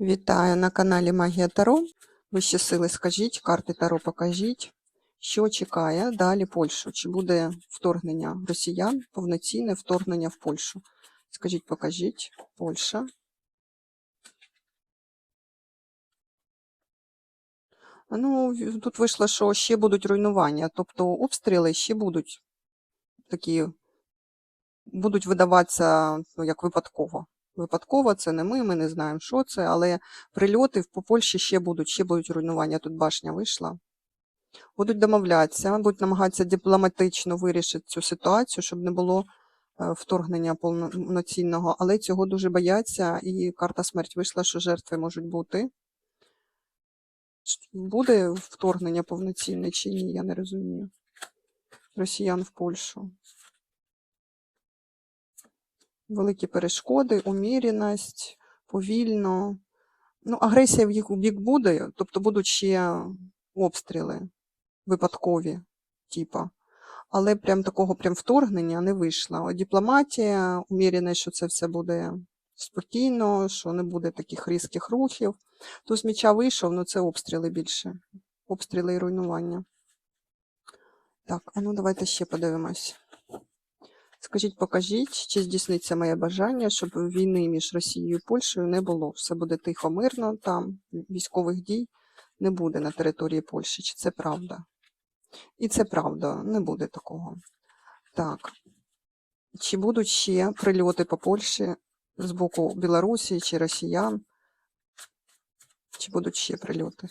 Вітаю на каналі Магія Таро. Вищі сили скажіть, карти Таро покажіть. Що чекає далі Польщу? Чи буде вторгнення росіян, повноцінне вторгнення в Польщу? Скажіть, покажіть, Польща. Ну, тут вийшло, що ще будуть руйнування, тобто обстріли ще будуть такі, будуть видаватися ну, як випадково. Випадково це не ми, ми не знаємо, що це, але прильоти по Польщі ще будуть, ще будуть руйнування. Тут башня вийшла. Будуть домовлятися, будуть намагатися дипломатично вирішити цю ситуацію, щоб не було е, вторгнення повноцінного, але цього дуже бояться, і карта смерть вийшла, що жертви можуть бути. Буде вторгнення повноцінне чи ні, я не розумію. Росіян в Польщу. Великі перешкоди, уміряність, повільно. Ну, агресія в їх у бік буде, тобто будуть ще обстріли випадкові, типа. Але прям такого прям вторгнення не вийшло. Дипломатія, уміреність, що це все буде спокійно, що не буде таких різких рухів. Туз м'яча вийшов, ну це обстріли більше. Обстріли і руйнування. Так, а ну давайте ще подивимось. Скажіть, покажіть, чи здійсниться моє бажання, щоб війни між Росією і Польщею не було. Все буде тихо, мирно, там військових дій не буде на території Польщі. Чи це правда? І це правда, не буде такого. Так. Чи будуть ще прильоти по Польщі з боку Білорусі чи росіян? Чи будуть ще прильоти?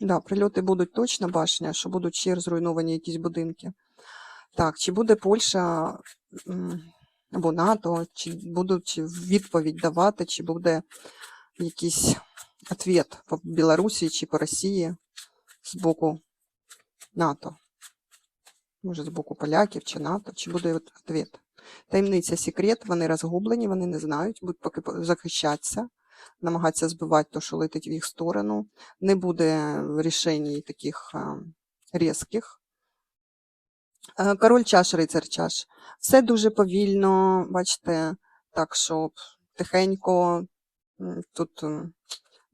Да, прильоти будуть точно, башня, що будуть ще зруйновані якісь будинки. Так, чи буде Польща або НАТО, чи будуть відповідь давати, чи буде якийсь відповідь по Білорусі чи по Росії з боку НАТО? Може, з боку поляків чи НАТО, чи буде відповідь? Таємниця секрет, вони розгублені, вони не знають, будуть поки по- захищатися, намагатися збивати те, що летить в їх сторону. Не буде рішень таких різких. Е, Король чаш, рицар чаш. Все дуже повільно, бачите, так, що тихенько. Тут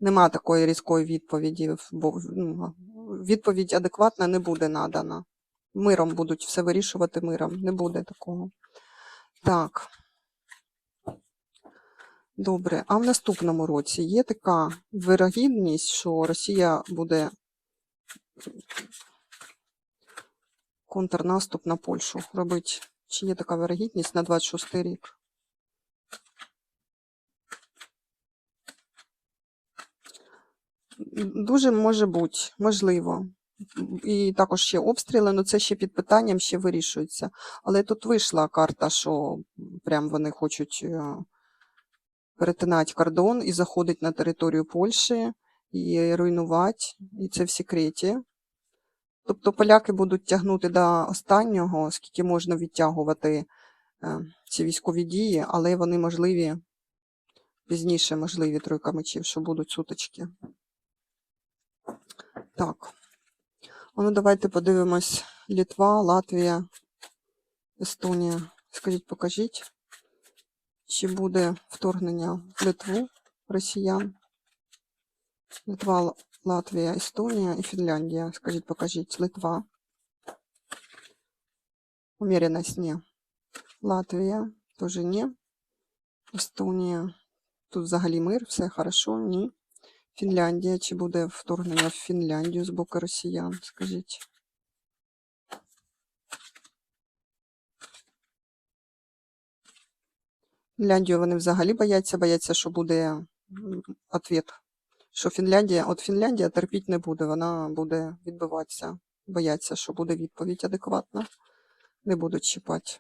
нема такої різкої відповіді, бо ну, відповідь адекватна не буде надана. Миром будуть все вирішувати миром, не буде такого. Так. Добре, а в наступному році є така вирогідність, що Росія буде контрнаступ на Польщу робити. Чи є така вирогідність на 26 рік? Дуже може бути, можливо. І також ще обстріли, але це ще під питанням ще вирішується. Але тут вийшла карта, що прям вони хочуть перетинати кордон і заходить на територію Польщі і руйнувати, і це в секреті. Тобто поляки будуть тягнути до останнього, скільки можна відтягувати е, ці військові дії, але вони можливі пізніше, можливі тройка мечів, що будуть сутички. Так. Ну давайте подивимось Літва, Латвія, Естонія. Скажіть, покажіть, чи буде вторгнення в Литву росіян? Литва, Латвія, Естонія і Фінляндія. Скажіть, покажіть, Литва. Умеренность ні. Латвія теж ні. Естонія. Тут взагалі мир, все хорошо, ні. Фінляндія. Чи буде вторгнення в Фінляндію з боку росіян? Скажіть. Фінляндію вони взагалі бояться, бояться, що буде ответ. Що Фінляндія, от Фінляндія терпіть не буде, вона буде відбиватися. Бояться, що буде відповідь адекватна. Не будуть чіпати.